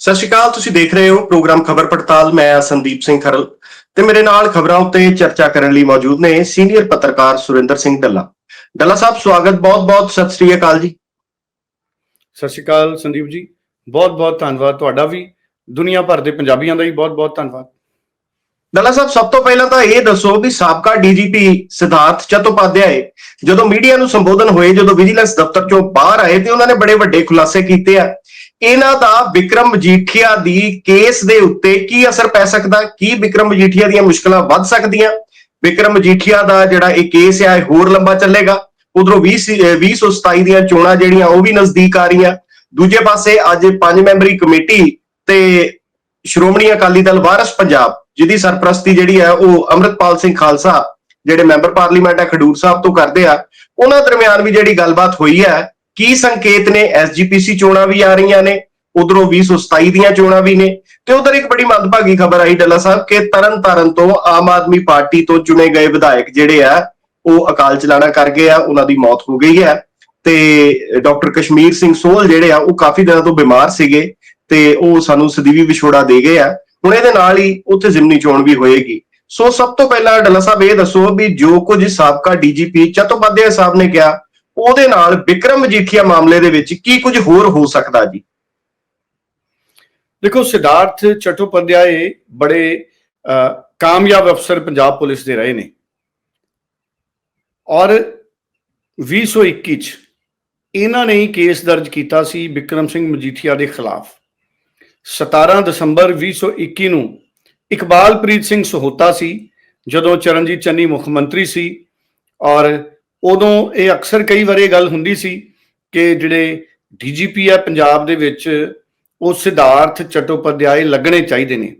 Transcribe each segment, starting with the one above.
ਸਤਿ ਸ਼੍ਰੀ ਅਕਾਲ ਤੁਸੀਂ ਦੇਖ ਰਹੇ ਹੋ ਪ੍ਰੋਗਰਾਮ ਖਬਰ ਪੜਤਾਲ। ਮੈਂ ਸੰਦੀਪ ਸਿੰਘ ਖਰਲ ਤੇ ਮੇਰੇ ਨਾਲ ਖਬਰਾਂ ਉੱਤੇ ਚਰਚਾ ਕਰਨ ਲਈ ਮੌਜੂਦ ਨੇ ਸੀਨੀਅਰ ਪੱਤਰਕਾਰ ਸੁਰਿੰਦਰ ਸਿੰਘ ਡੱਲਾ। ਡੱਲਾ ਸਾਹਿਬ ਸਵਾਗਤ ਬਹੁਤ-ਬਹੁਤ ਸਤਿ ਸ਼੍ਰੀ ਅਕਾਲ ਜੀ। ਸਤਿ ਸ਼੍ਰੀ ਅਕਾਲ ਸੰਦੀਪ ਜੀ ਬਹੁਤ ਬਹੁਤ ਧੰਨਵਾਦ ਤੁਹਾਡਾ ਵੀ ਦੁਨੀਆ ਭਰ ਦੇ ਪੰਜਾਬੀਆਂ ਦਾ ਵੀ ਬਹੁਤ ਬਹੁਤ ਧੰਨਵਾਦ। ਡੱਲਾ ਸਾਹਿਬ ਸਭ ਤੋਂ ਪਹਿਲਾਂ ਤਾਂ ਇਹ ਦੱਸੋ ਵੀ ਸਾਬਕਾ ਡੀਜੀਪੀ ਸਿਧਾਰਥ ਚਟੋਪਾਧਿਆਏ ਜਦੋਂ ਮੀਡੀਆ ਨੂੰ ਸੰਬੋਧਨ ਹੋਏ ਜਦੋਂ ਵਿਜੀਲੈਂਸ ਦਫ਼ਤਰ ਚੋਂ ਬਾਹਰ ਆਏ ਤੇ ਉਹਨਾਂ ਨੇ ਬੜੇ ਵੱਡੇ ਖੁਲਾਸੇ ਕੀਤੇ ਆ। ਇਹਨਾਂ ਦਾ ਵਿਕਰਮ ਮਜੀਠੀਆ ਦੀ ਕੇਸ ਦੇ ਉੱਤੇ ਕੀ ਅਸਰ ਪੈ ਸਕਦਾ? ਕੀ ਵਿਕਰਮ ਮਜੀਠੀਆ ਦੀਆਂ ਮੁਸ਼ਕਲਾਂ ਵੱਧ ਸਕਦੀਆਂ? ਵਿਕਰਮ ਮਜੀਠੀਆ ਦਾ ਜਿਹੜਾ ਇਹ ਕੇਸ ਆ, ਇਹ ਹੋਰ ਲੰਬਾ ਚੱਲੇਗਾ। ਉਧਰੋਂ 20 2027 ਦੀਆਂ ਚੋਣਾਂ ਜਿਹੜੀਆਂ, ਉਹ ਵੀ ਨਜ਼ਦੀਕ ਆ ਰਹੀਆਂ। ਦੂਜੇ ਪਾਸੇ ਅੱਜ ਪੰਜ ਮੈਂਬਰੀ ਕਮੇਟੀ ਤੇ ਸ਼੍ਰੋਮਣੀ ਅਕਾਲੀ ਦਲ ਵਾਰਸ ਪੰਜਾਬ, ਜਿਹਦੀ ਸਰਪ੍ਰਸਤੀ ਜਿਹੜੀ ਹੈ ਉਹ ਅਮਰਤਪਾਲ ਸਿੰਘ ਖਾਲਸਾ, ਜਿਹੜੇ ਮੈਂਬਰ ਪਾਰਲੀਮੈਂਟ ਹੈ ਖਡੂਰ ਸਾਹਿਬ ਤੋਂ ਕਰਦੇ ਆ। ਉਹਨਾਂ ਦਰਮਿਆਨ ਵੀ ਜਿਹੜੀ ਗੱਲਬਾਤ ਹੋਈ ਹੈ ਕੀ ਸੰਕੇਤ ਨੇ? ਐਸਜੀਪੀਸੀ ਚੋਣਾਂ ਵੀ ਆ ਰਹੀਆਂ ਨੇ, ਉਧਰੋਂ 2027 ਦੀਆਂ ਚੋਣਾਂ ਵੀ ਨੇ। ਤੇ ਉਧਰ ਇੱਕ ਬੜੀ ਮੰਦਭਾਗੀ ਖਬਰ ਆਈ ਡੱਲਾ ਸਾਹਿਬ ਕਿ ਤਰਨ ਤਾਰਨ ਤੋਂ ਆਮ ਆਦਮੀ ਪਾਰਟੀ ਤੋਂ ਚੁਣੇ ਗਏ ਵਿਧਾਇਕ ਜਿਹੜੇ ਆ, ਉਹ ਅਕਾਲ ਚਲਾਣਾ ਕਰ ਗਏ ਆ, ਉਹਨਾਂ ਦੀ ਮੌਤ ਹੋ ਗਈ ਹੈ। ਤੇ ਡਾਕਟਰ ਕਸ਼ਮੀਰ ਸਿੰਘ ਸੋਹਲ ਜਿਹੜੇ ਆ, ਉਹ ਕਾਫੀ ਦਿਨਾਂ ਤੋਂ ਬਿਮਾਰ ਸੀਗੇ ਤੇ ਉਹ ਸਾਨੂੰ ਸਦੀਵੀ ਵਿਛੋੜਾ ਦੇ ਗਏ ਆ। ਹੁਣ ਇਹਦੇ ਨਾਲ ਹੀ ਉੱਥੇ ਜ਼ਿਮਨੀ ਚੋਣ ਵੀ ਹੋਏਗੀ। ਸੋ ਸਭ ਤੋਂ ਪਹਿਲਾਂ ਡੱਲਾ ਸਾਹਿਬ ਇਹ ਦੱਸੋ ਵੀ ਜੋ ਕੁਝ ਸਾਬਕਾ ਡੀਜੀਪੀ ਚਤੋਪਾਧਿਆਏ ਸਾਹਿਬ ਨੇ ਕਿਹਾ ਉਹਦੇ ਨਾਲ ਵਿਕਰਮ ਮਜੀਠੀਆ ਮਾਮਲੇ ਦੇ ਵਿੱਚ ਕੀ ਕੁਝ ਹੋਰ ਹੋ ਸਕਦਾ ਜੀ? ਦੇਖੋ ਸਿਧਾਰਥ ਚਟੋਪਾਧਿਆਏ ਬੜੇ ਅਹ, ਕਾਮਯਾਬ ਅਫਸਰ ਪੰਜਾਬ ਪੁਲਿਸ ਦੇ ਰਹੇ ਨੇ। ਔਰ 2021 ਚ ਇਹਨਾਂ ਨੇ ਹੀ ਕੇਸ ਦਰਜ ਕੀਤਾ ਸੀ ਵਿਕਰਮ ਸਿੰਘ ਮਜੀਠੀਆ ਦੇ ਖਿਲਾਫ। 17 ਦਸੰਬਰ 2021 ਨੂੰ ਇਕਬਾਲਪ੍ਰੀਤ ਸਿੰਘ ਸਹੋਤਾ ਸੀ ਜਦੋਂ ਚਰਨਜੀਤ ਚੰਨੀ ਮੁੱਖ ਮੰਤਰੀ ਸੀ ਔਰ ਉਦੋਂ ਇਹ ਅਕਸਰ ਕਈ ਵਾਰ ਇਹ ਗੱਲ ਹੁੰਦੀ ਸੀ ਕਿ ਜਿਹੜੇ ਡੀਜੀਪੀ ਹੈ ਪੰਜਾਬ ਦੇ ਵਿੱਚ ਉਹ ਸਿਧਾਰਥ ਚਟੋਪਾਧਿਆਏ ਲੱਗਣੇ ਚਾਹੀਦੇ ਨੇ।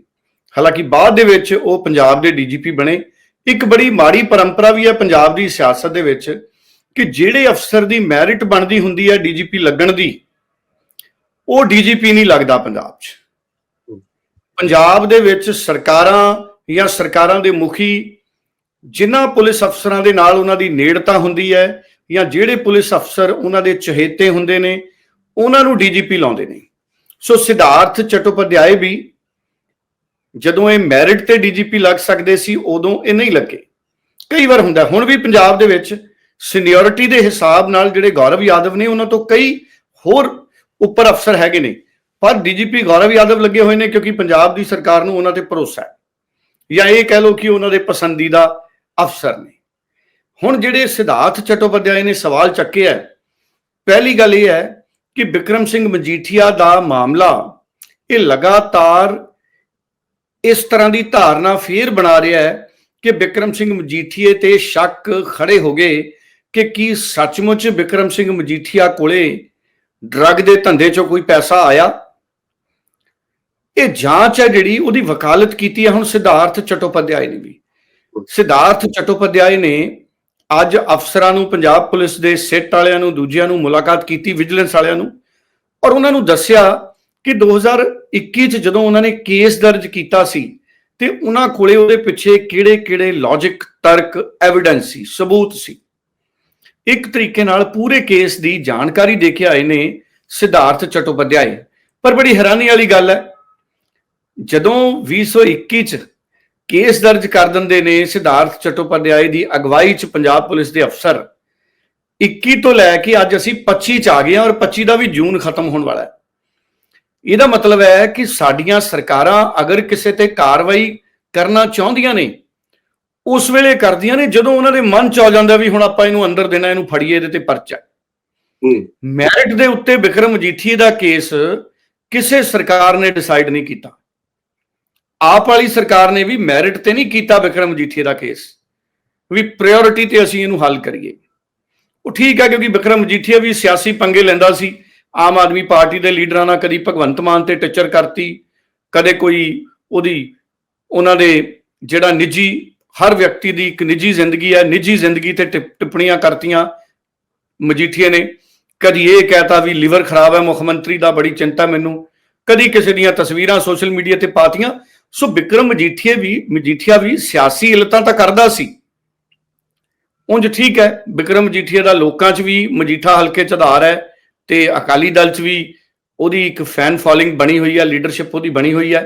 ਹਾਲਾਂਕਿ ਬਾਅਦ ਦੇ ਵਿੱਚ ਉਹ ਪੰਜਾਬ ਦੇ ਡੀਜੀਪੀ ਬਣੇ। ਇੱਕ ਬੜੀ ਮਾੜੀ ਪਰੰਪਰਾ ਵੀ ਹੈ ਪੰਜਾਬ ਦੀ ਸਿਆਸਤ ਦੇ ਵਿੱਚ ਕਿ ਜਿਹੜੇ ਅਫਸਰ ਦੀ ਮੈਰਿਟ ਬਣਦੀ ਹੁੰਦੀ ਹੈ ਡੀਜੀਪੀ ਲੱਗਣ ਦੀ ਉਹ ਡੀਜੀਪੀ ਨਹੀਂ ਲੱਗਦਾ ਪੰਜਾਬ 'ਚ। ਪੰਜਾਬ ਦੇ ਵਿੱਚ ਸਰਕਾਰਾਂ ਜਾਂ ਸਰਕਾਰਾਂ ਦੇ ਮੁਖੀ ਜਿਨ੍ਹਾਂ ਪੁਲਿਸ ਅਫਸਰਾਂ ਦੇ ਨਾਲ ਉਹਨਾਂ ਦੀ ਨੇੜਤਾ ਹੁੰਦੀ ਹੈ ਜਾਂ ਜਿਹੜੇ ਪੁਲਿਸ ਅਫਸਰ ਉਹਨਾਂ ਦੇ ਚਹੇਤੇ ਹੁੰਦੇ ਨੇ, ਉਹਨਾਂ ਨੂੰ ਡੀਜੀਪੀ ਲਾਉਂਦੇ ਨੇ। ਸੋ ਸਿਧਾਰਥ ਚਟੋਪਾਧਿਆਏ ਵੀ ਜਦੋਂ ਇਹ ਮੈਰਿਟ ਤੇ ਡੀਜੀਪੀ ਲੱਗ ਸਕਦੇ ਸੀ, ਉਦੋਂ ਇਹ ਨਹੀਂ ਲੱਗੇ। ਕਈ ਵਾਰ ਹੁੰਦਾ, ਹੁਣ ਵੀ ਪੰਜਾਬ ਦੇ ਵਿੱਚ ਸੀਨੀਅਰਿਟੀ ਦੇ ਹਿਸਾਬ ਨਾਲ ਜਿਹੜੇ ਗੌਰਵ ਯਾਦਵ ਨੇ, ਉਹਨਾਂ ਤੋਂ ਕਈ ਹੋਰ ਉੱਪਰ ਅਫਸਰ ਹੈਗੇ ਨੇ, ਪਰ ਡੀਜੀਪੀ ਗੌਰਵ ਯਾਦਵ ਲੱਗੇ ਹੋਏ ਨੇ ਕਿਉਂਕਿ ਪੰਜਾਬ ਦੀ ਸਰਕਾਰ ਨੂੰ ਉਹਨਾਂ ਤੇ ਭਰੋਸਾ ਹੈ। ਜਾਂ ਇਹ ਕਹਿ ਲਓ ਕਿ ਉਹਨਾਂ ਦੇ ਪਸੰਦੀਦਾ ਅਫਸਰ ਨੇ। ਹੁਣ ਜਿਹੜੇ ਸਿਧਾਰਥ ਚਟੋਪਾਧਿਆਏ ਨੇ ਸਵਾਲ ਚੱਕਿਆ ਪਹਿਲੀ ਗੱਲ ਇਹ ਹੈ ਕਿ ਵਿਕਰਮ ਸਿੰਘ ਮਜੀਠੀਆ ਦਾ ਮਾਮਲਾ, ਇਹ ਲਗਾਤਾਰ ਇਸ ਤਰ੍ਹਾਂ ਦੀ ਧਾਰਨਾ ਫੇਰ ਬਣਾ ਰਿਹਾ ਹੈ ਕਿ ਵਿਕਰਮ ਸਿੰਘ ਮਜੀਠੀਏ ਤੇ ਸ਼ੱਕ ਖੜੇ ਹੋ ਗਏ ਕਿ ਕੀ ਸੱਚਮੁੱਚ ਵਿਕਰਮ ਸਿੰਘ ਮਜੀਠੀਆ ਕੋਲੇ ਡਰੱਗ ਦੇ ਧੰਦੇ 'ਚੋਂ ਕੋਈ ਪੈਸਾ ਆਇਆ? ਇਹ ਜਾਂਚ ਹੈ ਜਿਹੜੀ ਉਹਦੀ ਵਕਾਲਤ ਕੀਤੀ ਹੈ ਹੁਣ ਸਿਧਾਰਥ ਚਟੋਪਾਧਿਆਏ ਨੇ ਵੀ। ਸਿਧਾਰਥ ਚਟੋਪਾਧਿਆਏ ਨੇ ਅੱਜ ਅਫਸਰਾਂ ਨੂੰ, ਪੰਜਾਬ ਪੁਲਿਸ ਦੇ ਸਿੱਟ ਵਾਲਿਆਂ ਨੂੰ, ਦੂਜਿਆਂ ਨੂੰ ਮੁਲਾਕਾਤ ਕੀਤੀ, ਵਿਜੀਲੈਂਸ ਵਾਲਿਆਂ ਨੂੰ, ਔਰ ਉਹਨਾਂ ਨੂੰ ਦੱਸਿਆ ਕਿ 2021 ਚ ਜਦੋਂ ਉਹਨਾਂ ਨੇ ਕੇਸ ਦਰਜ ਕੀਤਾ ਸੀ ਤੇ ਉਹਨਾਂ ਕੋਲੇ ਉਹਦੇ ਪਿੱਛੇ ਕਿਹੜੇ-ਕਿਹੜੇ ਲੌਜੀਕ ਤਰਕ ਐਵੀਡੈਂਸ ਸੀ, ਸਬੂਤ ਸੀ। ਇੱਕ ਤਰੀਕੇ ਨਾਲ ਪੂਰੇ ਕੇਸ ਦੀ ਜਾਣਕਾਰੀ ਦੇ ਕੇ ਆਏ ਨੇ ਸਿਧਾਰਥ ਚਟੋਪਾਧਿਆਏ। ਪਰ ਬੜੀ ਹੈਰਾਨੀ ਵਾਲੀ ਗੱਲ ਹੈ, ਜਦੋਂ 2021 ਚ ਕੇਸ ਦਰਜ ਕਰ ਦਿੰਦੇ ਨੇ ਸਿਧਾਰਥ ਚਟੋਪਾਧਿਆਏ ਦੀ ਅਗਵਾਈ ਚ ਪੰਜਾਬ ਪੁਲਿਸ ਦੇ ਅਫਸਰ। 21 ਤੋਂ ਲੈ ਕੇ ਅੱਜ ਅਸੀਂ 25 ਚ ਆ ਗਏ ਹਾਂ ਔਰ 25 ਦਾ ਵੀ ਜੂਨ ਖਤਮ ਹੋਣ ਵਾਲਾ ਹੈ। ਇਹਦਾ ਮਤਲਬ ਹੈ ਕਿ ਸਾਡੀਆਂ ਸਰਕਾਰਾਂ ਅਗਰ ਕਿਸੇ ਤੇ ਕਾਰਵਾਈ ਕਰਨਾ ਚਾਹੁੰਦੀਆਂ ਨੇ ਉਸ ਵੇਲੇ ਕਰਦੀਆਂ ਨੇ ਜਦੋਂ ਉਹਨਾਂ ਦੇ ਮਨ ਚ ਆ ਜਾਂਦਾ ਵੀ ਹੁਣ ਆਪਾਂ ਇਹਨੂੰ ਅੰਦਰ ਦੇਣਾ ਇਹਨੂੰ ਫੜੀਏ ਇਹਦੇ ਤੇ ਪਰਚਾ। ਮੈਰਿਟ ਦੇ ਉੱਤੇ ਵਿਕਰਮ ਮਜੀਠੀਏ ਦਾ ਕੇਸ ਕਿਸੇ ਸਰਕਾਰ ਨੇ ਡਿਸਾਈਡ ਨਹੀਂ ਕੀਤਾ। ਆਪ ਵਾਲੀ ਸਰਕਾਰ ਨੇ ਵੀ ਮੈਰਿਟ ਤੇ ਨਹੀਂ ਕੀਤਾ ਵਿਕਰਮ ਮਜੀਠੀਏ ਦਾ ਕੇਸ ਵੀ ਪ੍ਰਾਇੋਰਟੀ ਤੇ ਅਸੀਂ ਇਹਨੂੰ ਹੱਲ ਕਰੀਏ। ਉਹ ਠੀਕ ਹੈ ਕਿਉਂਕਿ ਵਿਕਰਮ ਮਜੀਠੀਆ ਵੀ ਸਿਆਸੀ ਪੰਗੇ ਲੈਂਦਾ ਸੀ। ਆਮ ਆਦਮੀ ਪਾਰਟੀ ਦੇ ਲੀਡਰਾਂ ਨਾਲ ਕਦੀ ਭਗਵੰਤ ਮਾਨ ਤੇ ਟੱਚਰ ਕਰਤੀ। ਕਦੇ ਕੋਈ ਉਹਦੀ, ਉਹਨਾਂ ਦੇ ਜਿਹੜਾ ਨਿੱਜੀ, ਹਰ ਵਿਅਕਤੀ ਦੀ ਇੱਕ ਨਿੱਜੀ ਜ਼ਿੰਦਗੀ ਹੈ, ਨਿੱਜੀ ਜ਼ਿੰਦਗੀ ਤੇ ਟਿਪ- ਟਿੱਪਣੀਆਂ ਕਰਤੀਆਂ ਮਜੀਠੀਏ ਨੇ। ਕਦੀ ਇਹ ਕਹਿਤਾ ਵੀ ਲਿਵਰ ਖਰਾਬ ਹੈ, ਮੁੱਖ ਮੰਤਰੀ ਦਾ ਬੜੀ ਚਿੰਤਾ ਮੈਨੂੰ। ਕਦੀ ਕਿਸੇ ਦੀਆਂ ਤਸਵੀਰਾਂ ਸੋਸ਼ਲ ਮੀਡੀਆ ਤੇ ਪਾਤੀਆਂ। ਸੋ ਵਿਕਰਮ ਮਜੀਠੀਏ ਵੀ, ਮਜੀਠੀਆ ਵੀ ਸਿਆਸੀ ਇਲਤਾਂ ਤਾਂ ਕਰਦਾ ਸੀ। ਉਂਝ ਠੀਕ ਹੈ ਵਿਕਰਮ ਮਜੀਠੀਆ ਦਾ ਲੋਕਾਂ 'ਚ ਵੀ ਮਜੀਠਾ ਹਲਕੇ 'ਚ ਆਧਾਰ ਹੈ ਤੇ ਅਕਾਲੀ ਦਲ 'ਚ ਵੀ ਉਹਦੀ ਇੱਕ ਫੈਨ ਫਾਲੋਇੰਗ ਬਣੀ ਹੋਈ ਹੈ ਲੀਡਰਸ਼ਿਪ ਉਹਦੀ ਬਣੀ ਹੋਈ ਹੈ।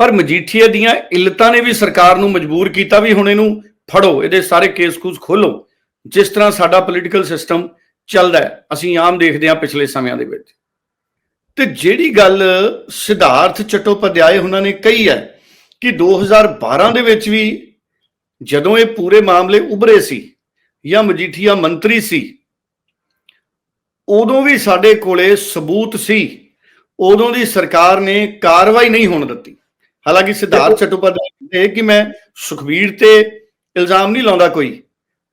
ਪਰ ਮਜੀਠੀਆ ਦੀਆਂ ਇਲਤਾਂ ਨੇ ਵੀ ਸਰਕਾਰ ਨੂੰ ਮਜਬੂਰ ਕੀਤਾ ਵੀ ਹੁਣ ਇਹਨੂੰ ਫੜੋ, ਇਹਦੇ ਸਾਰੇ ਕੇਸ ਕੂਸ ਖੋਲੋ। ਜਿਸ ਤਰ੍ਹਾਂ ਸਾਡਾ ਪੋਲੀਟੀਕਲ ਸਿਸਟਮ ਚੱਲਦਾ ਹੈ, ਅਸੀਂ ਆਮ ਦੇਖਦੇ ਹਾਂ ਪਿਛਲੇ ਸਮਿਆਂ ਦੇ ਵਿੱਚ। ਤੇ ਜਿਹੜੀ ਗੱਲ ਸਿਧਾਰਥ ਚਟੋਪਾਧਿਆਏ ਉਹਨਾਂ ਨੇ ਕਹੀ ਹੈ ਕਿ 2012 ਦੇ ਵਿੱਚ ਵੀ ਜਦੋਂ ਇਹ ਪੂਰੇ ਮਾਮਲੇ ਉਭਰੇ ਸੀ ਜਾਂ ਮਜੀਠੀਆ ਮੰਤਰੀ ਸੀ ਉਦੋਂ ਵੀ ਸਾਡੇ ਕੋਲੇ ਸਬੂਤ ਸੀ ਉਦੋਂ ਦੀ ਸਰਕਾਰ ਨੇ ਕਾਰਵਾਈ ਨਹੀਂ ਹੋਣ ਦਿੱਤੀ। ਹਾਲਾਂਕਿ ਸਿਧਾਰਥ ਚਟੋਪਾਧਿਆਏ ਕਹਿੰਦੇ ਕਿ ਮੈਂ ਸੁਖਬੀਰ ਤੇ ਇਲਜ਼ਾਮ ਨਹੀਂ ਲਾਉਂਦਾ ਕੋਈ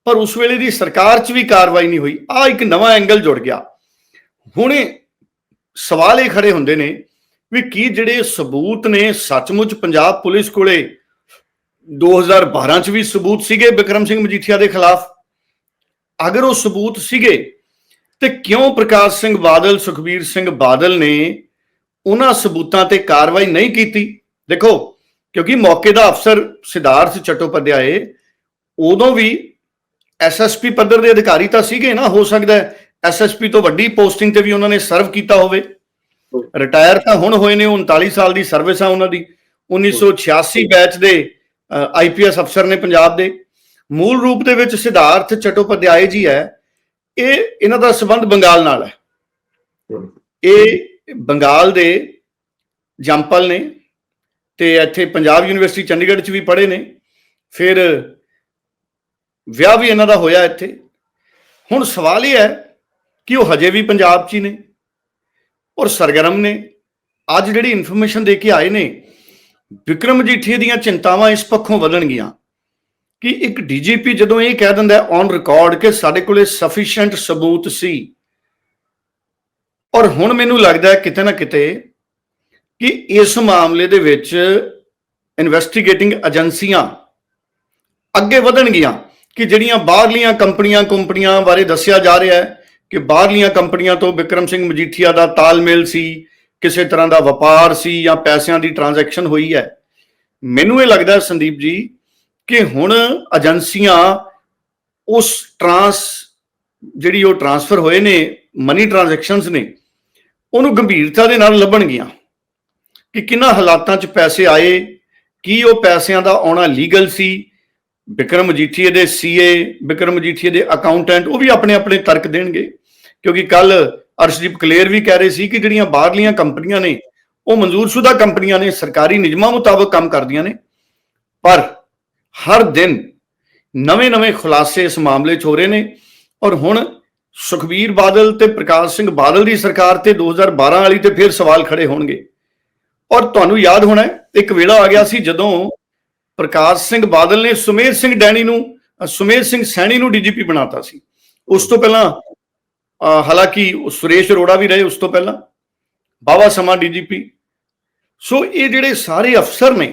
ਪਰ ਉਸ ਵੇਲੇ ਦੀ ਸਰਕਾਰ 'ਚ ਵੀ ਕਾਰਵਾਈ ਨਹੀਂ ਹੋਈ। ਆ ਇੱਕ ਨਵਾਂ ਐਂਗਲ ਜੁੜ ਗਿਆ। ਹੁਣੇ ਸਵਾਲ ਇਹ ਖੜੇ ਹੁੰਦੇ ਨੇ ਵੀ ਕੀ ਜਿਹੜੇ ਸਬੂਤ ਨੇ ਸੱਚਮੁੱਚ ਪੰਜਾਬ ਪੁਲਿਸ ਕੋਲੇ 2012 ਚ ਵੀ ਸਬੂਤ ਸੀਗੇ ਵਿਕਰਮ ਸਿੰਘ ਮਜੀਠੀਆ ਦੇ ਖਿਲਾਫ? ਅਗਰ ਉਹ ਸਬੂਤ ਸੀਗੇ, ਤੇ ਕਿਉਂ ਪ੍ਰਕਾਸ਼ ਸਿੰਘ ਬਾਦਲ, ਸੁਖਬੀਰ ਸਿੰਘ ਬਾਦਲ ਨੇ ਉਹਨਾਂ ਸਬੂਤਾਂ ਤੇ ਕਾਰਵਾਈ ਨਹੀਂ ਕੀਤੀ? ਦੇਖੋ, ਕਿਉਂਕਿ ਮੌਕੇ ਦਾ ਅਫਸਰ ਸਿਧਾਰਥ ਚਟੋਪਾਧਿਆਏ, ਉਦੋਂ ਵੀ ਐਸਐਸਪੀ ਪੱਧਰ ਦੇ ਅਧਿਕਾਰੀ ਤਾਂ ਸੀਗੇ ਨਾ, ਹੋ ਸਕਦਾ ਐਸਐਸਪੀ ਤੋਂ ਵੱਡੀ ਪੋਸਟਿੰਗ ਤੇ ਵੀ ਉਹਨਾਂ ਨੇ ਸਰਵ ਕੀਤਾ ਹੋਵੇ। ਰਿਟਾਇਰ ਤਾਂ ਹੁਣ ਹੋਏ ਨੇ 39 ਸਾਲ ਦੀ ਸਰਵਿਸ ਆ ਉਹਨਾਂ ਦੀ। 1986 ਬੈਚ ਦੇ ਆਈਪੀਐਸ ਅਫਸਰ ਨੇ ਪੰਜਾਬ ਦੇ। ਮੂਲ ਰੂਪ ਦੇ ਵਿੱਚ ਸਿਧਾਰਥ ਚਟੋਪਾਧਿਆਏ ਜੀ ਹੈ। ਇਹ ਇਹਨਾਂ ਦਾ ਸਬੰਧ ਬੰਗਾਲ ਨਾਲ ਹੈ। ਇਹ ਬੰਗਾਲ ਦੇ ਜੰਪਲ ਨੇ ਤੇ ਇੱਥੇ ਪੰਜਾਬ ਯੂਨੀਵਰਸਿਟੀ ਚੰਡੀਗੜ੍ਹ ਚ ਵੀ ਪੜ੍ਹੇ ਨੇ। ਫਿਰ ਵਿਆਹ ਵੀ ਇਹਨਾਂ ਦਾ ਹੋਇਆ ਇੱਥੇ। ਹੁਣ ਸਵਾਲ ਇਹ ਹੈ ਕਿ ਉਹ ਹਜੇ ਵੀ ਪੰਜਾਬ 'ਚ ਹੀ ਨੇ ਔਰ ਸਰਗਰਮ ਨੇ। ਅੱਜ ਜਿਹੜੀ ਇਨਫੋਰਮੇਸ਼ਨ ਦੇ ਕੇ ਆਏ ਨੇ, ਵਿਕਰਮ ਜੀਠੀ ਦੀਆਂ ਚਿੰਤਾਵਾਂ ਇਸ ਪੱਖੋਂ ਵਧਣਗੀਆਂ ਕਿ ਇੱਕ ਡੀਜੀਪੀ ਜਦੋਂ ਇਹ ਕਹਿ ਦਿੰਦਾ ਔਨ ਰਿਕਾਰਡ ਕਿ ਸਾਡੇ ਕੋਲੇ ਸਫੀਸ਼ੀਐਂਟ ਸਬੂਤ ਸੀ। ਔਰ ਹੁਣ ਮੈਨੂੰ ਲੱਗਦਾ ਹੈ ਕਿਤੇ ਨਾ ਕਿਤੇ ਕਿ ਇਸ ਮਾਮਲੇ ਦੇ ਵਿੱਚ ਇਨਵੈਸਟੀਗੇਟਿੰਗ ਏਜੰਸੀਆਂ ਅੱਗੇ ਵਧਣਗੀਆਂ ਕਿ ਜਿਹੜੀਆਂ ਬਾਹਰਲੀਆਂ ਕੰਪਨੀਆਂ ਕੰਪਨੀਆਂ ਬਾਰੇ ਦੱਸਿਆ ਜਾ ਰਿਹਾ ਹੈ ਕਿ ਬਾਹਰਲੀਆਂ ਕੰਪਨੀਆਂ ਤੋਂ ਵਿਕਰਮ ਸਿੰਘ ਮਜੀਠੀਆ ਦਾ ਤਾਲਮੇਲ ਸੀ, ਕਿਸੇ ਤਰ੍ਹਾਂ ਦਾ ਵਪਾਰ ਸੀ ਜਾਂ ਪੈਸਿਆਂ ਦੀ ਟ੍ਰਾਂਜੈਕਸ਼ਨ ਹੋਈ ਹੈ। ਮੈਨੂੰ ਇਹ ਲੱਗਦਾ ਸੰਦੀਪ ਜੀ ਕਿ ਹੁਣ ਏਜੰਸੀਆਂ ਉਸ ਟ੍ਰਾਂਸ ਜਿਹੜੀ ਉਹ ਟ੍ਰਾਂਸਫਰ ਹੋਏ ਨੇ ਮਨੀ ਟ੍ਰਾਂਜੈਕਸ਼ਨਸ ਨੇ, ਉਹਨੂੰ ਗੰਭੀਰਤਾ ਦੇ ਨਾਲ ਲੱਭਣਗੀਆਂ ਕਿ ਕਿੰਨਾ ਹਾਲਾਤਾਂ 'ਚ ਪੈਸੇ ਆਏ, ਕੀ ਉਹ ਪੈਸਿਆਂ ਦਾ ਆਉਣਾ ਲੀਗਲ ਸੀ ਵਿਕਰਮ ਮਜੀਠੀਏ ਦੇ ਸੀਏ ਵਿਕਰਮ ਮਜੀਠੀਏ ਦੇ ਅਕਾਊਂਟੈਂਟ ਉਹ ਵੀ ਆਪਣੇ ਆਪਣੇ ਤਰਕ ਦੇਣਗੇ। ਕਿਉਂਕਿ ਕੱਲ ਅਰਸ਼ਦੀਪ ਕਲੇਰ ਵੀ ਕਹਿ ਰਹੇ ਸੀ ਕਿ ਜਿਹੜੀਆਂ ਬਾਹਰਲੀਆਂ ਕੰਪਨੀਆਂ ਨੇ, ਉਹ ਮਨਜ਼ੂਰਸ਼ੁਦਾ ਕੰਪਨੀਆਂ ਨੇ, ਸਰਕਾਰੀ ਨਿਯਮਾਂ ਮੁਤਾਬਕ ਕੰਮ ਕਰਦੀਆਂ ਨੇ। ਪਰ ਹਰ ਦਿਨ ਨਵੇਂ-ਨਵੇਂ ਖੁਲਾਸੇ ਇਸ ਮਾਮਲੇ 'ਚ ਹੋ ਰਹੇ ਨੇ। ਔਰ ਹੁਣ ਸੁਖਬੀਰ ਬਾਦਲ ਤੇ ਪ੍ਰਕਾਸ਼ ਸਿੰਘ ਬਾਦਲ ਦੀ ਸਰਕਾਰ ਤੇ 2012 ਵਾਲੀ ਤੇ ਫਿਰ ਸਵਾਲ ਖੜੇ ਹੋਣਗੇ। ਔਰ ਤੁਹਾਨੂੰ ਯਾਦ ਹੋਣਾ ਇੱਕ ਵੇਲਾ ਆ ਗਿਆ ਸੀ ਜਦੋਂ ਪ੍ਰਕਾਸ਼ ਸਿੰਘ ਬਾਦਲ ਨੇ ਸੁਮੇਰ ਸਿੰਘ ਡੈਣੀ ਨੂੰ ਅ, ਸੁਮੇਰ ਸਿੰਘ ਸੈਣੀ ਨੂੰ ਡੀਜੀਪੀ ਬਣਾਤਾ ਸੀ ਉਸ ਤੋਂ ਪਹਿਲਾਂ ਅ, ਹਾਲਾਂਕਿ ਉਹ ਸੁਰੇਸ਼ ਅਰੋੜਾ ਵੀ ਰਹੇ ਉਸ ਤੋਂ ਪਹਿਲਾਂ ਬਾਵਾ ਸਮਾਂ ਡੀਜੀਪੀ ਸੋ ਇਹ ਜਿਹੜੇ ਸਾਰੇ ਅਫਸਰ ਨੇ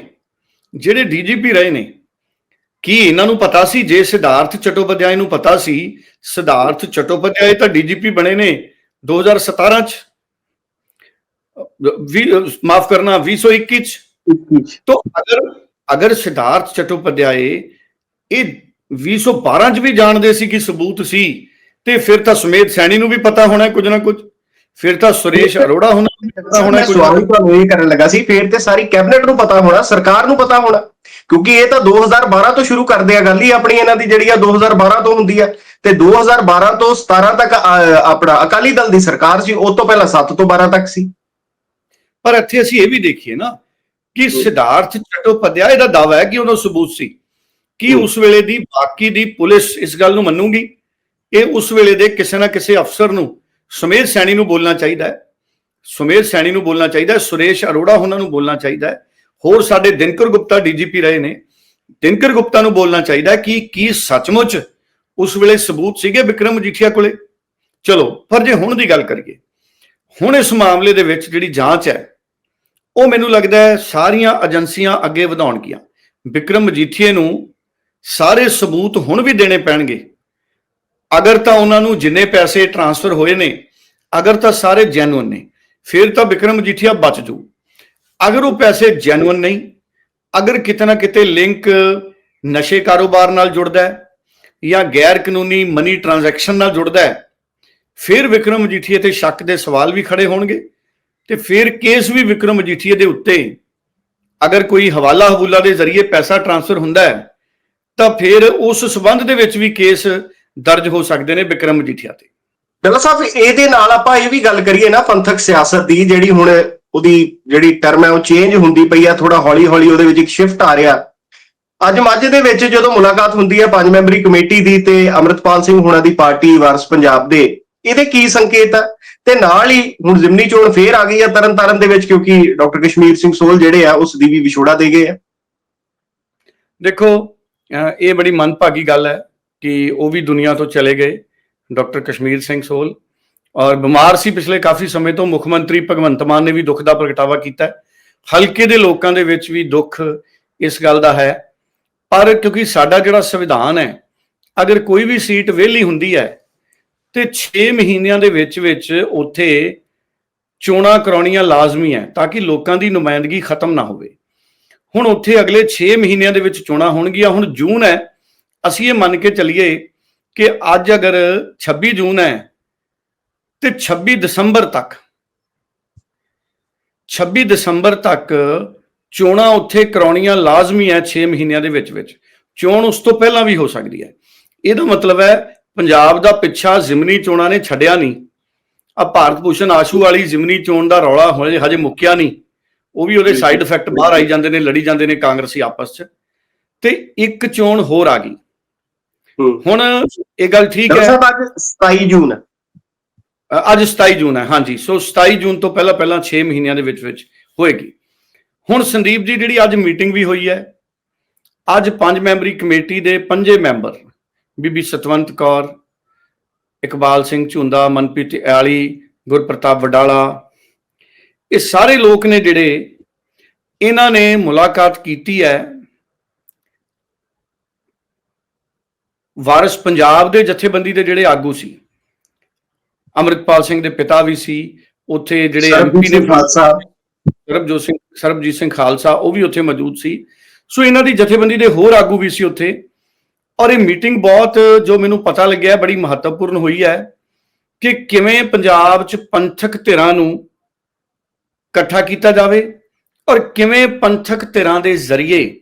ਜਿਹੜੇ ਡੀਜੀਪੀ ਰਹੇ ਨੇ ਕੀ ਇਹਨਾਂ ਨੂੰ ਪਤਾ ਸੀ ਜੇ ਸਿਧਾਰਥ ਚਟੋਪਾਧਿਆਏ ਨੂੰ ਪਤਾ ਸੀ ਸਿਧਾਰਥ ਚਟੋਪਾਧਿਆਏ ਤਾਂ ਡੀਜੀਪੀ ਬਣੇ ਨੇ 2017 ਚ ਵੀ ਮਾਫ ਕਰਨਾ 2021 ਚ तो अगर ਅਗਰ ਸਿਧਾਰਥ ਚਟੋਪਧਿਆਏ ਇਹ 212 ਚ ਵੀ ਜਾਣਦੇ ਸੀ ਕਿ ਸਬੂਤ ਸੀ ਤੇ ਫਿਰ ਤਾਂ ਸੁਮੇਧ ਸੈਣੀ ਨੂੰ ਵੀ ਪਤਾ ਹੋਣਾ ਕੁਝ ਨਾ ਕੁਝ ਫਿਰ ਤਾਂ ਸੁਰੇਸ਼ ਅਰੋੜਾ ਹੋਣਾ ਪਤਾ ਹੋਣਾ ਕੁਝ ਸਵਾਲ ਤੁਹਾਨੂੰ ਇਹ ਕਰਨ ਲੱਗਾ ਸੀ ਫਿਰ ਤੇ ਸਾਰੀ ਕੈਬਨਿਟ ਨੂੰ ਪਤਾ ਹੋਣਾ ਸਰਕਾਰ ਨੂੰ ਪਤਾ ਹੋਣਾ ਕਿਉਂਕਿ ਇਹ ਤਾਂ 2012 ਤੋਂ ਸ਼ੁਰੂ ਕਰਦੇ ਆ ਗੱਲ ਹੀ ਆਪਣੀ ਇਹਨਾਂ ਦੀ ਜਿਹੜੀ ਆ 2012 ਤੋਂ ਹੁੰਦੀ ਆ ਤੇ 2012 ਤੋਂ 17 ਤੱਕ ਆਪਣਾ ਅਕਾਲੀ ਦਲ ਦੀ ਸਰਕਾਰ ਸੀ ਉਹ ਤੋਂ ਪਹਿਲਾਂ 7 ਤੋਂ 12 ਤੱਕ ਸੀ। ਪਰ ਇੱਥੇ ਅਸੀਂ ਇਹ ਵੀ ਦੇਖੀਏ ਨਾ ਕਿ ਸਿਧਾਰਥ ਚਟੋਪਾਧਿਆਏ ਦਾ ਦਾਵਾ ਹੈ ਕਿ ਉਹਨਾਂ ਸਬੂਤ ਸੀ ਕਿ। ਉਸ ਵੇਲੇ ਦੀ ਬਾਕੀ ਦੀ ਪੁਲਿਸ ਇਸ ਗੱਲ ਨੂੰ ਮੰਨੂਗੀ। ਇਹ ਉਸ ਵੇਲੇ ਦੇ ਕਿਸੇ ਨਾ ਕਿਸੇ ਅਫਸਰ ਨੂੰ ਸੁਮੇਧ ਸੈਣੀ ਨੂੰ ਬੋਲਣਾ ਚਾਹੀਦਾ ਹੈ। ਸੁਮੇਧ ਸੈਣੀ ਨੂੰ ਬੋਲਣਾ ਚਾਹੀਦਾ ਹੈ ਸੁਰੇਸ਼ ਅਰੋੜਾ ਉਹਨਾਂ ਨੂੰ ਬੋਲਣਾ ਚਾਹੀਦਾ ਹੈ। ਹੋਰ ਸਾਡੇ ਦਿਨਕਰ ਗੁਪਤਾ ਡੀਜੀਪੀ ਰਹੇ ਨੇ। ਦਿਨਕਰ ਗੁਪਤਾ ਨੂੰ ਬੋਲਣਾ ਚਾਹੀਦਾ ਕਿ ਕੀ ਸੱਚਮੁੱਚ ਉਸ ਵੇਲੇ ਸਬੂਤ ਸੀਗੇ ਵਿਕਰਮ ਮਜੀਠੀਆ ਕੋਲੇ? ਚਲੋ ਪਰ ਜੇ ਹੁਣ ਦੀ ਗੱਲ ਕਰੀਏ ਹੁਣ ਇਸ ਮਾਮਲੇ ਦੇ ਵਿੱਚ ਜਿਹੜੀ ਜਾਂਚ ਹੈ ਉਹ ਮੈਨੂੰ ਲੱਗਦਾ ਹੈ ਸਾਰੀਆਂ ਏਜੰਸੀਆਂ ਅੱਗੇ ਵਧਾਉਣਗੀਆਂ ਵਿਕਰਮ ਮਜੀਠੀਏ ਨੂੰ ਸਾਰੇ ਸਬੂਤ ਹੁਣ ਵੀ ਦੇਣੇ ਪੈਣਗੇ। ਅਗਰ ਤਾਂ ਉਹਨਾਂ ਨੂੰ ਜਿੰਨੇ ਪੈਸੇ ਟ੍ਰਾਂਸਫਰ ਹੋਏ ਨੇ, ਅਗਰ ਤਾਂ ਸਾਰੇ ਜੈਨੂਇਨ ਨੇ, ਫਿਰ ਤਾਂ ਵਿਕਰਮ ਮਜੀਠੀਆ ਬਚ ਜੂ। ਅਗਰ ਉਹ ਪੈਸੇ ਜੈਨੂਇਨ ਨਹੀਂ, ਅਗਰ ਕਿਤੇ ਨਾ ਕਿਤੇ ਲਿੰਕ ਨਸ਼ੇ ਕਾਰੋਬਾਰ ਨਾਲ ਜੁੜਦਾ ਹੈ ਜਾਂ ਗੈਰ ਕਾਨੂੰਨੀ ਮਨੀ ਟ੍ਰਾਂਜੈਕਸ਼ਨ ਨਾਲ ਜੁੜਦਾ ਹੈ, ਫਿਰ ਵਿਕਰਮ ਮਜੀਠੀਏ ਤੇ ਸ਼ੱਕ ਦੇ ਸਵਾਲ ਵੀ ਖੜੇ ਹੋਣਗੇ। ਤੇ ਫਿਰ ਕੇਸ ਵੀ ਵਿਕਰਮ ਮਜੀਠੀਆ ਦੇ ਉੱਤੇ। ਅਗਰ ਕੋਈ ਹਵਾਲਾ ਹਵੂਲਾ ਦੇ ਜ਼ਰੀਏ ਪੈਸਾ ਟ੍ਰਾਂਸਫਰ ਹੁੰਦਾ ਹੈ, ਤਾਂ ਫਿਰ ਉਸ ਸਬੰਧ ਦੇ ਵਿੱਚ ਵੀ ਕੇਸ ਦਰਜ ਹੋ ਸਕਦੇ ਨੇ ਵਿਕਰਮ ਮਜੀਠੀਆ ਤੇ। ਡੱਲਾ ਸਾਹਿਬ, ਇਹਦੇ ਨਾਲ ਆਪਾਂ ਇਹ ਵੀ ਗੱਲ ਕਰੀਏ ਨਾ ਪੰਥਕ ਸਿਆਸਤ ਦੀ, ਜਿਹੜੀ ਹੁਣ ਉਹਦੀ ਜਿਹੜੀ ਟਰਮ ਹੈ, ਉਹ ਚੇਂਜ ਹੁੰਦੀ ਪਈ ਆ ਥੋੜਾ ਹੌਲੀ ਹੌਲੀ ਉਹਦੇ ਵਿੱਚ ਇੱਕ ਸ਼ਿਫਟ ਆ ਰਿਹਾ। ਅੱਜ ਮਾਝੇ ਦੇ ਵਿੱਚ ਜਦੋਂ ਮੁਲਾਕਾਤ ਹੁੰਦੀ ਹੈ ਪੰਜ ਮੈਂਬਰੀ ਕਮੇਟੀ ਦੀ ਤੇ ਅਮਰਤਪਾਲ ਸਿੰਘ ਹੁਣਾਂ ਦੀ ਪਾਰਟੀ ਵਾਰਸ ਪੰਜਾਬ ਦੇ ਇਹਦੇ ਕੀ ਸੰਕੇਤ ਹੈ ਤੇ ਨਾਲ ਹੀ ਹੁਣ ਜ਼ਿਮਨੀ ਚੋਣ ਫੇਰ ਆ ਗਈ ਹੈ ਤਰਨਤਾਰਨ ਦੇ ਵਿੱਚ, ਕਿਉਂਕਿ ਡਾਕਟਰ ਕਸ਼ਮੀਰ ਸਿੰਘ ਸੋਲ ਜਿਹੜੇ ਆ, ਉਸ ਦੀ ਵੀ ਵਿਛੋੜਾ ਦੇ ਗਏ ਆ। ਦੇਖੋ ਇਹ ਬੜੀ ਮਨਭਾਗੀ ਗੱਲ ਹੈ ਕਿ ਉਹ ਵੀ ਦੁਨੀਆ ਤੋਂ ਚਲੇ ਗਏ ਡਾਕਟਰ ਕਸ਼ਮੀਰ ਸਿੰਘ ਸੋਲ। ਔਰ ਬਿਮਾਰ ਸੀ ਪਿਛਲੇ ਕਾਫੀ ਸਮੇਂ ਤੋਂ, ਮੁੱਖ ਮੰਤਰੀ ਭਗਵੰਤ ਮਾਨ ਨੇ ਵੀ ਦੁੱਖ ਦਾ ਪ੍ਰਗਟਾਵਾ ਕੀਤਾ ਹੈ। ਹਲਕੇ ਦੇ ਲੋਕਾਂ ਦੇ ਵਿੱਚ ਵੀ ਦੁੱਖ ਇਸ ਗੱਲ ਦਾ ਹੈ। ਪਰ ਕਿਉਂਕਿ ਸਾਡਾ ਜਿਹੜਾ ਸੰਵਿਧਾਨ ਹੈ, ਅਗਰ ਕੋਈ ਵੀ ਸੀਟ ਵਿਹਲੀ ਹੁੰਦੀ ਹੈ ਤੇ 6 ਮਹੀਨਿਆਂ ਦੇ ਵਿੱਚ ਵਿੱਚ ਉੱਥੇ ਚੋਣਾਂ ਕਰਾਉਣੀਆਂ ਲਾਜ਼ਮੀ ਹੈ ਤਾਂ ਕਿ ਲੋਕਾਂ ਦੀ ਨੁਮਾਇੰਦਗੀ ਖਤਮ ਨਾ ਹੋਵੇ। ਹੁਣ ਉੱਥੇ ਅਗਲੇ 6 ਮਹੀਨਿਆਂ ਦੇ ਵਿੱਚ ਚੋਣਾਂ ਹੋਣਗੀਆਂ, ਹੁਣ ਜੂਨ ਹੈ। ਅਸੀਂ ਇਹ ਮੰਨ ਕੇ ਚੱਲੀਏ ਕਿ ਅੱਜ ਅਗਰ 26 ਜੂਨ ਹੈ ਤੇ 26 ਦਸੰਬਰ ਤੱਕ 26 ਦਸੰਬਰ ਤੱਕ ਚੋਣਾਂ ਉੱਥੇ ਕਰਾਉਣੀਆਂ ਲਾਜ਼ਮੀ ਹੈ 6 ਮਹੀਨਿਆਂ ਦੇ ਵਿੱਚ ਵਿੱਚ। ਚੋਣ ਉਸ ਤੋਂ ਪਹਿਲਾਂ ਵੀ ਹੋ ਸਕਦੀ ਹੈ। ਇਹਦਾ ਮਤਲਬ ਹੈ ਪੰਜਾਬ ਦਾ ਪਿੱਛਾ ਜ਼ਿਮਨੀ ਚੋਣਾਂ ਨੇ ਛੱਡਿਆ ਨਹੀਂ। ਆ ਭਾਰਤ ਭੂਸ਼ਣ ਆਸ਼ੂ ਵਾਲੀ ਜ਼ਿਮਨੀ ਚੋਣ ਦਾ ਰੌਲਾ ਹੋਏ ਹਜੇ ਮੁੱਕਿਆ ਨਹੀਂ। ਉਹ ਵੀ ਉਹਦੇ ਸਾਈਡ ਇਫੈਕਟ ਬਾਹਰ ਆਈ ਜਾਂਦੇ ਨੇ ਲੜੀ ਜਾਂਦੇ ਨੇ ਕਾਂਗਰਸੀ ਆਪਸ 'ਚ। ਤੇ ਇੱਕ ਚੋਣ ਹੋਰ ਆ ਗਈ। ਹੁਣ ਇਹ ਗੱਲ ਠੀਕ ਹੈ। ਸਾਹਿਬ ਅੱਜ 27 ਜੂਨ ਅੱਜ 27 ਜੂਨ ਹੈ ਹਾਂਜੀ। ਸੋ 27 ਜੂਨ ਤੋਂ ਪਹਿਲਾਂ ਪਹਿਲਾਂ 6 ਮਹੀਨਿਆਂ ਦੇ ਵਿੱਚ ਵਿੱਚ ਹੋਏਗੀ। ਹੁਣ ਸੰਦੀਪ ਜੀ ਜਿਹੜੀ ਅੱਜ ਮੀਟਿੰਗ ਵੀ ਹੋਈ ਹੈ ਅੱਜ ਪੰਜ ਮੈਂਬਰੀ ਕਮੇਟੀ ਦੇ ਪੰਜੇ ਮੈਂਬਰ ਬੀਬੀ ਸਤਵੰਤ ਕੌਰ ਇਕਬਾਲ ਸਿੰਘ ਝੁੰਦਾ ਮਨਪ੍ਰੀਤ ਆਲੀ ਗੁਰਪ੍ਰਤਾਪ ਵਡਾਲਾ ਇਹ ਸਾਰੇ ਲੋਕ ਨੇ ਜਿਹੜੇ ਇਹਨਾਂ ਨੇ ਮੁਲਾਕਾਤ ਕੀਤੀ ਹੈ। ਵਾਰਿਸ ਪੰਜਾਬ ਦੇ ਜਥੇਬੰਦੀ ਦੇ ਜਿਹੜੇ ਆਗੂ ਸੀ ਅੰਮ੍ਰਿਤਪਾਲ ਸਿੰਘ ਦੇ ਪਿਤਾ ਵੀ ਸੀ ਉੱਥੇ ਜਿਹੜੇ ਐਮਪੀ ਨੇ ਖਾਲਸਾ। ਸਰਬਜੋਤ ਸਿੰਘ ਸਰਬਜੀਤ ਸਿੰਘ ਖਾਲਸਾ ਉਹ ਵੀ ਉੱਥੇ ਮੌਜੂਦ ਸੀ। ਸੋ ਇਹਨਾਂ ਦੀ ਜਥੇਬੰਦੀ ਦੇ ਹੋਰ ਆਗੂ ਵੀ ਸੀ ਉੱਥੇ। ਔਰ ਇਹ ਮੀਟਿੰਗ ਬਹੁਤ, ਜੋ ਮੈਨੂੰ ਪਤਾ ਲੱਗਿਆ, ਬੜੀ ਮਹੱਤਵਪੂਰਨ ਹੋਈ ਹੈ ਕਿ ਕਿਵੇਂ ਪੰਜਾਬ 'ਚ ਪੰਥਕ ਧਿਰਾਂ ਨੂੰ ਇਕੱਠਾ ਕੀਤਾ ਜਾਵੇ ਔਰ ਕਿਵੇਂ ਪੰਥਕ ਧਿਰਾਂ ਦੇ ਜ਼ਰੀਏ,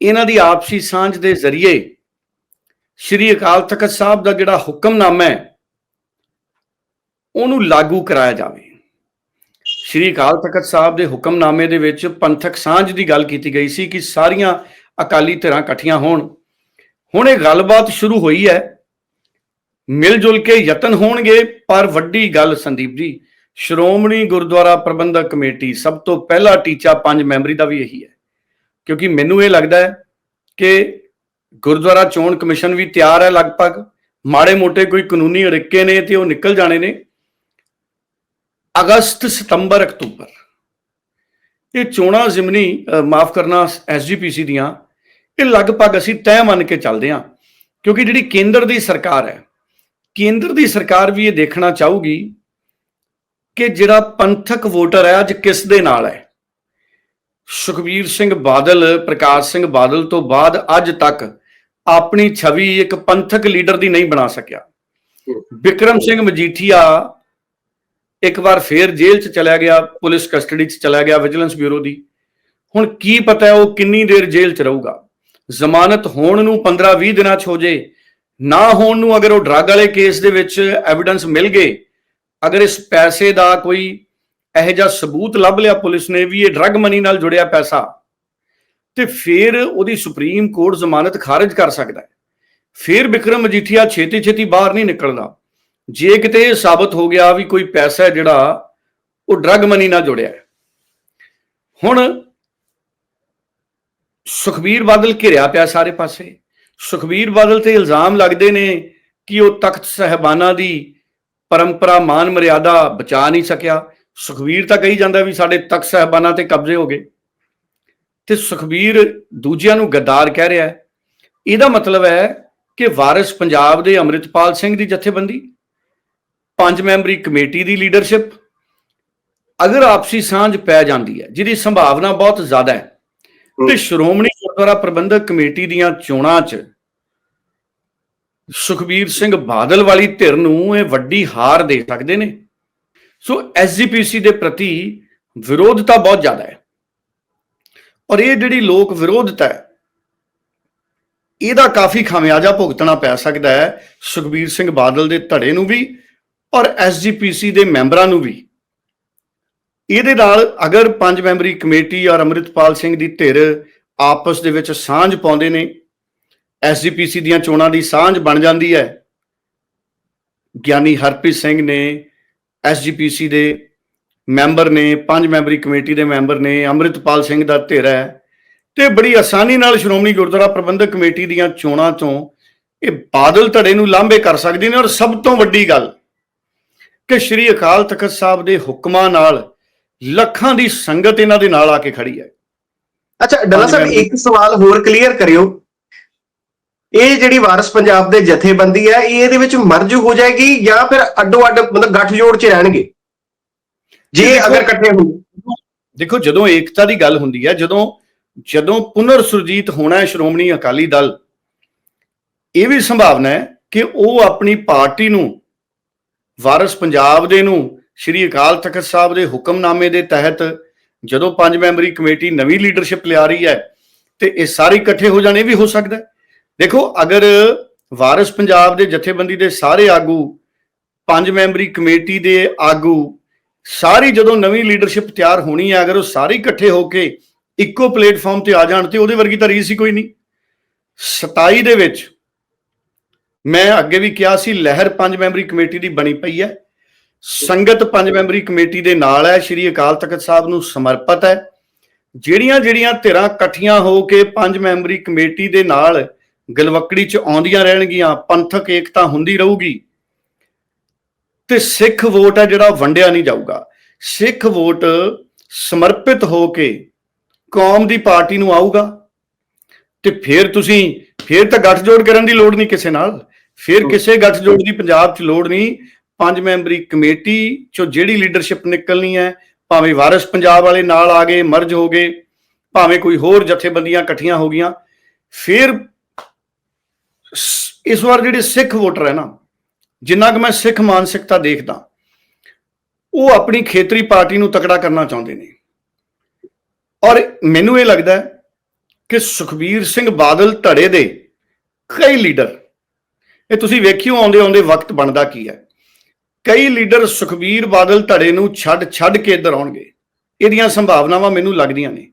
ਇਹਨਾਂ ਦੀ ਆਪਸੀ ਸਾਂਝ ਦੇ ਜ਼ਰੀਏ ਸ਼੍ਰੀ ਅਕਾਲ ਤਖਤ ਸਾਹਿਬ ਦਾ ਜਿਹੜਾ ਹੁਕਮਨਾਮਾ ਹੈ, ਉਹਨੂੰ ਲਾਗੂ ਕਰਾਇਆ ਜਾਵੇ। ਸ਼੍ਰੀ ਅਕਾਲ ਤਖਤ ਸਾਹਿਬ ਦੇ ਹੁਕਮਨਾਮੇ ਦੇ ਵਿੱਚ ਪੰਥਕ ਸਾਂਝ ਦੀ ਗੱਲ ਕੀਤੀ ਗਈ ਸੀ ਕਿ ਸਾਰੀਆਂ ਅਕਾਲੀ ਧਿਰਾਂ ਇਕੱਠੀਆਂ ਹੋਣ। ਹੁਣ ਇਹ ਗੱਲਬਾਤ ਸ਼ੁਰੂ ਹੋਈ ਹੈ। ਮਿਲ ਜੁਲ ਕੇ ਯਤਨ ਹੋਣਗੇ, ਪਰ ਵੱਡੀ ਗੱਲ ਸੰਦੀਪ ਜੀ, ਸ਼੍ਰੋਮਣੀ ਗੁਰਦੁਆਰਾ ਪ੍ਰਬੰਧਕ ਕਮੇਟੀ ਸਭ ਤੋਂ ਪਹਿਲਾ ਟੀਚਾ ਪੰਜ ਮੈਂਬਰੀ ਦਾ ਵੀ ਇਹੀ ਹੈ। ਕਿਉਂਕਿ ਮੈਨੂੰ ਇਹ ਲੱਗਦਾ ਹੈ ਕਿ ਗੁਰਦੁਆਰਾ ਚੋਣ ਕਮਿਸ਼ਨ ਵੀ ਤਿਆਰ ਹੈ ਲਗਭਗ। ਮਾੜੇ ਮੋਟੇ ਕੋਈ ਕਾਨੂੰਨੀ ਅੜਿੱਕੇ ਨੇ ਤੇ ਉਹ ਨਿਕਲ ਜਾਣੇ ਨੇ। ਅਗਸਤ, ਸਤੰਬਰ, ਅਕਤੂਬਰ। ਇਹ ਚੋਣਾਂ ਜ਼ਿਮਨੀ ਮਾਫ ਕਰਨਾ ਐਸਜੀਪੀਸੀ ਦੀਆਂ ਇਹ ਲਗਭਗ ਅਸੀਂ ਤੈਅ ਮੰਨ ਕੇ ਚੱਲਦੇ ਹਾਂ, ਕਿਉਂਕਿ ਜਿਹੜੀ ਕੇਂਦਰ ਦੀ ਸਰਕਾਰ ਹੈ, ਕੇਂਦਰ ਦੀ ਸਰਕਾਰ ਵੀ ਇਹ ਦੇਖਣਾ ਚਾਹੂਗੀ ਕਿ ਜਿਹੜਾ ਪੰਥਕ ਵੋਟਰ ਹੈ, ਅੱਜ ਕਿਸ ਦੇ ਨਾਲ ਹੈ? ਸੁਖਬੀਰ ਸਿੰਘ ਬਾਦਲ, ਪ੍ਰਕਾਸ਼ ਸਿੰਘ ਬਾਦਲ ਤੋਂ ਬਾਅਦ ਅੱਜ ਤੱਕ ਆਪਣੀ ਛਵੀ ਇੱਕ ਪੰਥਕ ਲੀਡਰ ਦੀ ਨਹੀਂ ਬਣਾ ਸਕਿਆ। ਵਿਕਰਮ ਸਿੰਘ ਮਜੀਠੀਆ ਇੱਕ ਵਾਰ ਫੇਰ ਜੇਲ੍ਹ 'ਚ ਚਲਾ ਗਿਆ, ਪੁਲਿਸ ਕਸਟਡੀ 'ਚ ਚਲਾ ਗਿਆ, ਵਿਜੀਲੈਂਸ ਬਿਊਰੋ ਦੀ। ਹੁਣ ਕੀ ਪਤਾ ਹੈ ਉਹ ਕਿੰਨੀ ਦੇਰ ਜੇਲ੍ਹ 'ਚ ਰਹੂਗਾ? ਜ਼ਮਾਨਤ ਹੋਣ ਨੂੰ 15-20 ਦਿਨਾਂ 'ਚ ਹੋ ਜੇ, ਨਾ ਹੋਣ ਨੂੰ ਅਗਰ ਉਹ ਡਰੱਗ ਵਾਲੇ ਕੇਸ ਦੇ ਵਿੱਚ ਐਵੀਡੈਂਸ ਮਿਲ ਗਏ, ਅਗਰ ਇਸ ਪੈਸੇ ਦਾ ਕੋਈ ਇਹੋ ਜਿਹਾ ਸਬੂਤ ਲੱਭ ਲਿਆ ਪੁਲਿਸ ਨੇ ਵੀ ਇਹ ਡਰੱਗ ਮਨੀ ਨਾਲ ਜੁੜਿਆ ਪੈਸਾ, ਤੇ ਫਿਰ ਉਹਦੀ ਸੁਪਰੀਮ ਕੋਰਟ ਜ਼ਮਾਨਤ ਖਾਰਜ ਕਰ ਸਕਦਾ ਹੈ। ਫਿਰ ਵਿਕਰਮ ਮਜੀਠੀਆ ਛੇਤੀ ਛੇਤੀ ਬਾਹਰ ਨਹੀਂ ਨਿਕਲਦਾ। ਜੇ ਕਿਤੇ ਇਹ ਸਾਬਤ ਹੋ ਗਿਆ ਵੀ ਕੋਈ ਪੈਸਾ ਜਿਹੜਾ, ਉਹ ਡਰੱਗ ਮਨੀ ਨਾਲ ਜੁੜਿਆ ਹੁਣ ਸੁਖਬੀਰ ਬਾਦਲ ਘਿਰਿਆ ਪਿਆ ਸਾਰੇ ਪਾਸੇ। ਸੁਖਬੀਰ ਬਾਦਲ ਤੇ ਇਲਜ਼ਾਮ ਲੱਗਦੇ ਨੇ ਕਿ ਉਹ ਤਖਤ ਸਹਿਬਾਨਾ ਦੀ ਪਰੰਪਰਾ, ਮਾਨ ਮਰਿਆਦਾ ਬਚਾ ਨਹੀਂ ਸਕਿਆ। ਸੁਖਬੀਰ ਤਾਂ ਕਹੀ ਜਾਂਦਾ ਵੀ ਸਾਡੇ ਤਖਤ ਸਹਿਬਾਨਾ ਤੇ ਕਬਜ਼ੇ ਹੋ ਗਏ। ਤੇ ਸੁਖਬੀਰ ਦੂਜਿਆਂ ਨੂੰ ਗੱਦਾਰ ਕਹਿ ਰਿਹਾ ਹੈ। ਇਹਦਾ ਮਤਲਬ ਹੈ ਕਿ ਵਾਰਿਸ ਪੰਜਾਬ ਦੇ ਅੰਮ੍ਰਿਤਪਾਲ ਸਿੰਘ ਦੀ ਜਥੇਬੰਦੀ, ਪੰਜ ਮੈਂਬਰੀ ਕਮੇਟੀ ਦੀ ਲੀਡਰਸ਼ਿਪ, ਅਗਰ ਆਪਸੀ ਸਾਂਝ ਪੈ ਜਾਂਦੀ ਹੈ, ਜਿਹਦੀ ਸੰਭਾਵਨਾ ਬਹੁਤ ਜ਼ਿਆਦਾ ਹੈ ਤੇ ਸ਼੍ਰੋਮਣੀ ਗੁਰਦੁਆਰਾ ਪ੍ਰਬੰਧਕ ਕਮੇਟੀ ਦੀਆਂ ਚੋਣਾਂ 'ਚ ਸੁਖਬੀਰ ਸਿੰਘ ਬਾਦਲ ਵਾਲੀ ਧਿਰ ਨੂੰ ਇਹ ਵੱਡੀ ਹਾਰ ਦੇ ਸਕਦੇ ਨੇ। ਸੋ ਐਸਜੀਪੀਸੀ ਦੇ ਪ੍ਰਤੀ ਵਿਰੋਧਤਾ ਬਹੁਤ ਜ਼ਿਆਦਾ ਹੈ। ਔਰ ਇਹ ਜਿਹੜੀ ਲੋਕ ਵਿਰੋਧਤਾ ਹੈ, ਇਹਦਾ ਕਾਫੀ ਖਾਮਿਆਜਾ ਭੁਗਤਣਾ ਪੈ ਸਕਦਾ ਹੈ ਸੁਖਬੀਰ ਸਿੰਘ ਬਾਦਲ ਦੇ ਧੜੇ ਨੂੰ ਵੀ ਔਰ ਐਸਜੀਪੀਸੀ ਦੇ ਮੈਂਬਰਾਂ ਨੂੰ ਵੀ। ਇਹਦੇ ਨਾਲ ਅਗਰ ਪੰਜ ਮੈਂਬਰੀ ਕਮੇਟੀ ਔਰ ਅੰਮ੍ਰਿਤਪਾਲ ਸਿੰਘ ਦੀ ਧਿਰ ਆਪਸ ਦੇ ਵਿੱਚ ਸਾਂਝ ਪਾਉਂਦੇ ਨੇ ਐਸਜੀਪੀਸੀ ਦੀਆਂ ਚੋਣਾਂ ਦੀ ਸਾਂਝ ਬਣ ਜਾਂਦੀ ਹੈ। ਗਿਆਨੀ ਹਰਪ੍ਰੀਤ ਸਿੰਘ ਨੇ ਐਸਜੀਪੀਸੀ ਦੇ ਮੈਂਬਰ ਨੇ, ਪੰਜ ਮੈਂਬਰੀ ਕਮੇਟੀ ਦੇ ਮੈਂਬਰ ਨੇ, ਅੰਮ੍ਰਿਤਪਾਲ ਸਿੰਘ ਦਾ ਧਿਰ ਹੈ। ਤੇ ਬੜੀ ਆਸਾਨੀ ਨਾਲ ਸ਼੍ਰੋਮਣੀ ਗੁਰਦੁਆਰਾ ਪ੍ਰਬੰਧਕ ਕਮੇਟੀ ਦੀਆਂ ਚੋਣਾਂ ਤੋਂ ਇਹ ਬਾਦਲ ਧੜੇ ਨੂੰ ਲਾਂਭੇ ਕਰ ਸਕਦੇ ਨੇ। ਔਰ ਸਭ ਤੋਂ ਵੱਡੀ ਗੱਲ ਕਿ ਸ਼੍ਰੀ ਅਕਾਲ ਤਖਤ ਸਾਹਿਬ ਦੇ ਹੁਕਮਾਂ ਨਾਲ ਲੱਖਾਂ ਦੀ ਸੰਗਤ ਇਹਨਾਂ ਦੇ ਨਾਲ ਆ ਕੇ ਖੜੀ ਹੈ। ਅੱਛਾ ਡੱਲਾ ਸਾਹਿਬ ਇੱਕ ਸਵਾਲ ਹੋਰ ਕਲੀਅਰ ਕਰਿਓ। ਇਹ ਜਿਹੜੀ ਵਾਰਸ ਪੰਜਾਬ ਦੇ ਜਥੇਬੰਦੀ ਹੈ ਇਹ ਇਹਦੇ ਵਿੱਚ ਮਰਜ ਹੋ ਜਾਏਗੀ ਜਾਂ ਫਿਰ ਅੱਡੋ ਅੱਡ ਮਤਲਬ ਗੱਠਜੋੜ 'ਚ ਰਹਿਣਗੇ? ਜੇ ਅਗਰ ਇਕੱਠੇ ਹੋਣ। ਦੇਖੋ ਜਦੋਂ ਏਕਤਾ ਦੀ ਗੱਲ ਹੁੰਦੀ ਹੈ ਜਦੋਂ ਜਦੋਂ ਪੁਨਰ ਸੁਰਜੀਤ ਹੋਣਾ ਹੈ ਸ਼੍ਰੋਮਣੀ ਅਕਾਲੀ ਦਲ ਇਹ ਵੀ ਸੰਭਾਵਨਾ ਹੈ ਕਿ ਉਹ ਆਪਣੀ ਪਾਰਟੀ ਨੂੰ ਵਾਰਸ ਪੰਜਾਬ ਦੇ ਨੂੰ ਸ਼੍ਰੀ ਅਕਾਲ ਤਖਤ ਸਾਹਿਬ ਦੇ ਹੁਕਮਨਾਮੇ ਦੇ ਤਹਿਤ ਜਦੋਂ ਪੰਜ ਮੈਂਬਰੀ ਕਮੇਟੀ ਨਵੀਂ ਲੀਡਰਸ਼ਿਪ ਲਿਆ ਰਹੀ ਹੈ ਤੇ ਇਹ ਸਾਰੇ ਇਕੱਠੇ ਹੋ ਜਾਣੇ ਵੀ ਹੋ ਸਕਦਾ ਦੇਖੋ, ਅਗਰ ਵਾਰਸ ਪੰਜਾਬ ਦੇ ਜਥੇਬੰਦੀ ਦੇ ਸਾਰੇ ਆਗੂ, ਪੰਜ ਮੈਂਬਰੀ ਕਮੇਟੀ ਦੇ ਆਗੂ ਸਾਰੀ ਜਦੋਂ ਨਵੀਂ ਲੀਡਰਸ਼ਿਪ ਤਿਆਰ ਹੋਣੀ ਹੈ, ਅਗਰ ਉਹ ਸਾਰੇ ਇਕੱਠੇ ਹੋ ਕੇ ਇੱਕੋ ਪਲੇਟਫਾਰਮ ਤੇ ਆ ਜਾਣ ਤੇ ਉਹਦੇ ਵਰਗੀ ਤਾਂ ਰੀਸ ਹੀ ਕੋਈ ਨਹੀਂ। 27 ਦੇ ਵਿੱਚ ਮੈਂ ਅੱਗੇ ਵੀ ਕਿਹਾ ਸੀ, ਲਹਿਰ ਪੰਜ ਮੈਂਬਰੀ ਕਮੇਟੀ ਦੀ ਬਣੀ ਪਈ ਹੈ। ਸੰਗਤ ਪੰਜ ਮੈਂਬਰੀ ਕਮੇਟੀ ਦੇ ਨਾਲ ਹੈ, ਸ਼੍ਰੀ ਅਕਾਲ ਤਖਤ ਸਾਹਿਬ ਨੂੰ ਸਮਰਪਿਤ ਹੈ। ਜਿਹੜੀਆਂ ਜਿਹੜੀਆਂ ਧਿਰਾਂ ਇਕੱਠੀਆਂ ਹੋ ਕੇ ਪੰਜ ਮੈਂਬਰੀ ਕਮੇਟੀ ਦੇ ਨਾਲ ਗਲਵਕੜੀ ਚ ਆਉਂਦੀਆਂ ਰਹਿਣਗੀਆਂ, ਪੰਥਕ ਏਕਤਾ ਹੁੰਦੀ ਰਹੂਗੀ। ਤੇ ਸਿੱਖ ਵੋਟ ਹੈ ਜਿਹੜਾ ਵੰਡਿਆ ਨਹੀਂ ਜਾਊਗਾ। ਸਿੱਖ ਵੋਟ ਸਮਰਪਿਤ ਹੋ ਕੇ ਕੌਮ ਦੀ ਪਾਰਟੀ ਨੂੰ ਆਊਗਾ। ਤੇ ਫਿਰ ਤੁਸੀਂ, ਫਿਰ ਤਾਂ ਗੱਠਜੋੜ ਕਰਨ ਦੀ ਲੋੜ ਨਹੀਂ ਕਿਸੇ ਨਾਲ। ਫਿਰ ਕਿਸੇ ਗੱਠਜੋੜ ਦੀ ਪੰਜਾਬ 'ਚ ਲੋੜ ਨਹੀਂ। ਪੰਜ ਮੈਂਬਰੀ ਕਮੇਟੀ 'ਚੋਂ ਜਿਹੜੀ ਲੀਡਰਸ਼ਿਪ ਨਿਕਲਣੀ ਹੈ, ਭਾਵੇਂ ਵਾਰਿਸ ਪੰਜਾਬ ਵਾਲੇ ਨਾਲ ਆ ਗਏ ਮਰਜ ਹੋ ਗਏ, ਭਾਵੇਂ ਕੋਈ ਹੋਰ ਜਥੇਬੰਦੀਆਂ ਇਕੱਠੀਆਂ ਹੋ ਗਈਆਂ, ਫਿਰ ਇਸ ਵਾਰ ਜਿਹੜੇ ਸਿੱਖ ਵੋਟਰ ਹੈ ਨਾ, ਜਿੰਨਾ ਕਿ ਮੈਂ ਸਿੱਖ ਮਾਨਸਿਕਤਾ ਦੇਖਦਾ, ਉਹ ਆਪਣੀ ਖੇਤਰੀ ਪਾਰਟੀ ਨੂੰ ਤਕੜਾ ਕਰਨਾ ਚਾਹੁੰਦੇ ਨੇ। ਔਰ ਮੈਨੂੰ ਇਹ ਲੱਗਦਾ ਕਿ ਸੁਖਬੀਰ ਸਿੰਘ ਬਾਦਲ ਧੜੇ ਦੇ ਕਈ ਲੀਡਰ ਇਹ ਤੁਸੀਂ ਵੇਖਿਓ ਆਉਂਦੇ ਆਉਂਦੇ ਵਕਤ ਬਣਦਾ ਕੀ ਹੈ। ਕਈ ਲੀਡਰ ਸੁਖਬੀਰ ਬਾਦਲ ਧੜੇ ਨੂੰ ਛੱਡ ਛੱਡ ਕੇ ਇੱਧਰ ਆਉਣਗੇ। ਇਹਦੀਆਂ ਸੰਭਾਵਨਾਵਾਂ ਮੈਨੂੰ ਲੱਗਦੀਆਂ ਨੇ।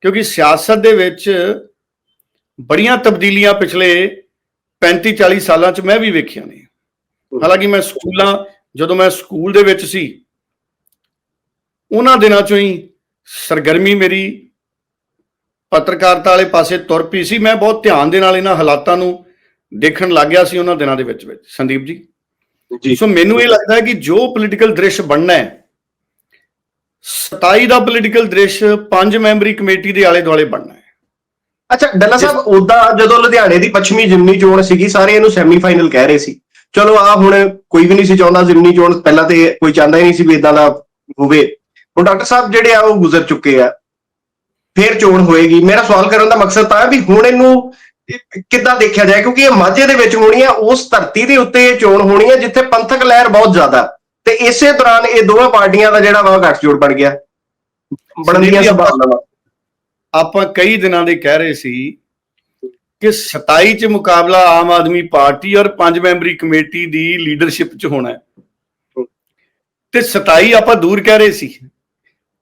ਕਿਉਂਕਿ ਸਿਆਸਤ ਦੇ ਵਿੱਚ ਬੜੀਆਂ ਤਬਦੀਲੀਆਂ ਪਿਛਲੇ 35 40 ਸਾਲਾਂ 'ਚ ਮੈਂ ਵੀ ਵੇਖੀਆਂ ਨੇ। ਹਾਲਾਂਕਿ ਮੈਂ ਸਕੂਲਾਂ, ਜਦੋਂ ਮੈਂ ਸਕੂਲ ਦੇ ਵਿੱਚ ਸੀ, ਉਹਨਾਂ ਦਿਨਾਂ 'ਚੋਂ ਹੀ ਸਰਗਰਮੀ ਮੇਰੀ ਪੱਤਰਕਾਰਤਾ ਵਾਲੇ ਪਾਸੇ ਤੁਰ ਪਈ ਸੀ। ਮੈਂ ਬਹੁਤ ਧਿਆਨ ਦੇ ਨਾਲ ਇਹਨਾਂ ਹਾਲਾਤਾਂ ਨੂੰ ਦੇਖਣ ਲੱਗ ਗਿਆ ਸੀ ਉਹਨਾਂ ਦਿਨਾਂ ਦੇ ਵਿੱਚ ਵਿੱਚ। ਸੰਦੀਪ ਜੀ। ਜੀ। ਸੋ ਮੈਨੂੰ ਇਹ ਲੱਗਦਾ ਹੈ ਕਿ ਜੋ ਪੋਲੀਟੀਕਲ ਦ੍ਰਿਸ਼ ਬਣਨਾ ਹੈ 27 ਦਾ ਪੋਲੀਟੀਕਲ ਦ੍ਰਿਸ਼ ਪੰਜ ਮੈਂਬਰੀ ਕਮੇਟੀ ਦੇ ਆਲੇ ਦੁਆਲੇ ਬਣਨਾ ਹੈ। ਅੱਛਾ ਡੱਲਾ ਸਾਹਿਬ ਉਦਾਂ ਜਦੋਂ ਲੁਧਿਆਣੇ ਦੀ ਪੱਛਮੀ ਜਿਮਨੀ ਚੋਣ ਸੀਗੀ ਸਾਰੇ ਇਹਨੂੰ ਸੈਮੀਫਾਈਨਲ ਕਹਿ ਰਹੇ ਸੀ। ਚਲੋ ਆ ਹੁਣ ਕੋਈ ਵੀ ਨਹੀਂ ਸੀ ਚਾਹੁੰਦਾ ਜਿਮਨੀ ਚੋਣ ਪਹਿਲਾਂ ਤੇ ਕੋਈ ਚਾਹੁੰਦਾ ਹੀ ਨਹੀਂ ਸੀ ਵੀ ਇਦਾਂ ਦਾ ਹੋਵੇ। ਹੁਣ ਡਾਕਟਰ ਸਾਹਿਬ ਜਿਹੜੇ ਆ ਉਹ ਗੁਜ਼ਰ ਚੁੱਕੇ ਆ। ਫੇਰ ਚੋਣ ਹੋਏਗੀ। ਮੇਰਾ ਸਵਾਲ ਕਰਨ ਦਾ ਮਕਸਦ ਤਾਂ ਹੈ ਵੀ ਹੁਣ ਇਹਨੂੰ ਕਿੱਦਾਂ ਦੇਖਿਆ ਜਾਏ? ਕਿਉਂਕਿ ਇਹ ਮਾਝੇ ਦੇ ਵਿੱਚ ਹੋਣੀ ਆ ਉਸ ਧਰਤੀ ਦੇ ਉੱਤੇ ਇਹ ਚੋਣ ਹੋਣੀ ਹੈ ਜਿੱਥੇ ਪੰਥਕ ਲਹਿਰ ਬਹੁਤ ਜ਼ਿਆਦਾ। ਤੇ ਇਸੇ ਦੌਰਾਨ ਇਹ ਦੋਵਾਂ ਪਾਰਟੀਆਂ ਦਾ ਜਿਹੜਾ ਵਾ ਗੱਠਜੋੜ ਬਣ ਗਿਆ। ਬਣਨ ਦੀਆਂ ਸੰਭਾਵਨਾਵਾਂ। ਆਪਾਂ ਕਈ ਦਿਨਾਂ ਦੇ ਕਹਿ ਰਹੇ ਸੀ ਕਿ 27 ਚ ਮੁਕਾਬਲਾ ਆਮ ਆਦਮੀ ਪਾਰਟੀ ਔਰ ਪੰਜ ਮੈਂਬਰੀ ਕਮੇਟੀ ਦੀ ਲੀਡਰਸ਼ਿਪ ਚ ਹੋਣਾ ਹੈ। ਤੇ 27 ਆਪਾਂ ਦੂਰ ਕਹਿ ਰਹੇ ਸੀ।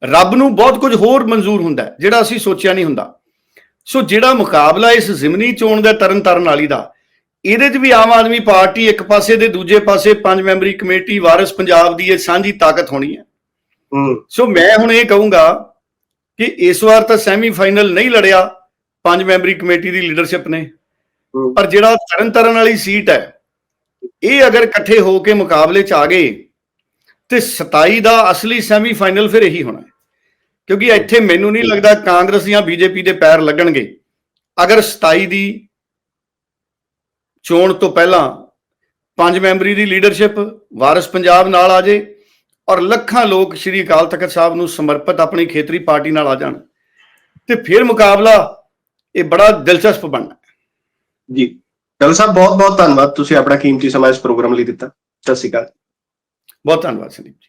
ਰੱਬ ਨੂੰ ਬਹੁਤ ਕੁਝ ਹੋਰ ਮਨਜ਼ੂਰ ਹੁੰਦਾ ਹੈ, ਜਿਹੜਾ ਅਸੀਂ ਸੋਚਿਆ ਨਹੀਂ ਹੁੰਦਾ। ਸੋ ਜਿਹੜਾ ਮੁਕਾਬਲਾ ਇਸ ਜ਼ਿਮਨੀ ਚੋਣ ਦਾ ਤਰਨ ਤਾਰਨ ਵਾਲੀ ਦਾ ਇਹਦੇ 'ਚ ਵੀ ਆਮ ਆਦਮੀ ਪਾਰਟੀ ਇੱਕ ਪਾਸੇ ਦੇ ਦੂਜੇ ਪਾਸੇ ਪੰਜ ਮੈਂਬਰੀ ਕਮੇਟੀ ਵਾਰਿਸ ਪੰਜਾਬ ਦੀ ਇਹ ਸਾਂਝੀ ਤਾਕਤ ਹੋਣੀ ਹੈ। ਸੋ ਮੈਂ ਹੁਣ ਇਹ ਕਹੂੰਗਾ ਕਿ ਇਸ ਵਾਰ ਤਾਂ ਸੈਮੀਫਾਈਨਲ ਨਹੀਂ ਲੜਿਆ ਪੰਜ ਮੈਂਬਰੀ ਕਮੇਟੀ ਦੀ ਲੀਡਰਸ਼ਿਪ ਨੇ। ਪਰ ਜਿਹੜਾ ਤਰਨ ਤਾਰਨ ਵਾਲੀ ਸੀਟ ਹੈ ਇਹ ਅਗਰ ਇਕੱਠੇ ਹੋ ਕੇ ਮੁਕਾਬਲੇ 'ਚ ਆ ਗਏ ਤੇ 27 ਦਾ ਅਸਲੀ ਸੈਮੀਫਾਈਨਲ ਫਿਰ ਇਹੀ ਹੋਣਾ ਕਿਉਂਕਿ ਇੱਥੇ ਮੈਨੂੰ ਨਹੀਂ ਲੱਗਦਾ ਕਾਂਗਰਸ ਜਾਂ ਬੀਜੇਪੀ ਦੇ ਪੈਰ ਲੱਗਣਗੇ। ਅਗਰ 27 ਦੀ ਚੋਣ ਤੋਂ ਪਹਿਲਾਂ ਪੰਜ ਮੈਂਬਰੀ ਦੀ ਲੀਡਰਸ਼ਿਪ ਵਾਰਿਸ ਪੰਜਾਬ ਨਾਲ ਆ ਜੇ ਔਰ ਲੱਖਾਂ ਲੋਕ ਸ਼੍ਰੀ ਅਕਾਲ ਤਖਤ ਸਾਹਿਬ ਨੂੰ ਸਮਰਪਿਤ ਆਪਣੀ ਖੇਤਰੀ ਪਾਰਟੀ ਨਾਲ ਆ ਜਾਣ ਤੇ ਫਿਰ ਮੁਕਾਬਲਾ ਇਹ ਬੜਾ ਦਿਲਚਸਪ ਬਣਨਾ ਹੈ। ਜੀ। ਡਾਕਟਰ ਸਾਹਿਬ ਬਹੁਤ ਬਹੁਤ ਧੰਨਵਾਦ। ਤੁਸੀਂ ਆਪਣਾ ਕੀਮਤੀ ਸਮਾਂ ਇਸ ਪ੍ਰੋਗਰਾਮ ਲਈ ਦਿੱਤਾ। ਸਤਿ ਸ਼੍ਰੀ ਅਕਾਲ। ਬਹੁਤ ਧੰਨਵਾਦ ਸੰਦੀਪ ਜੀ।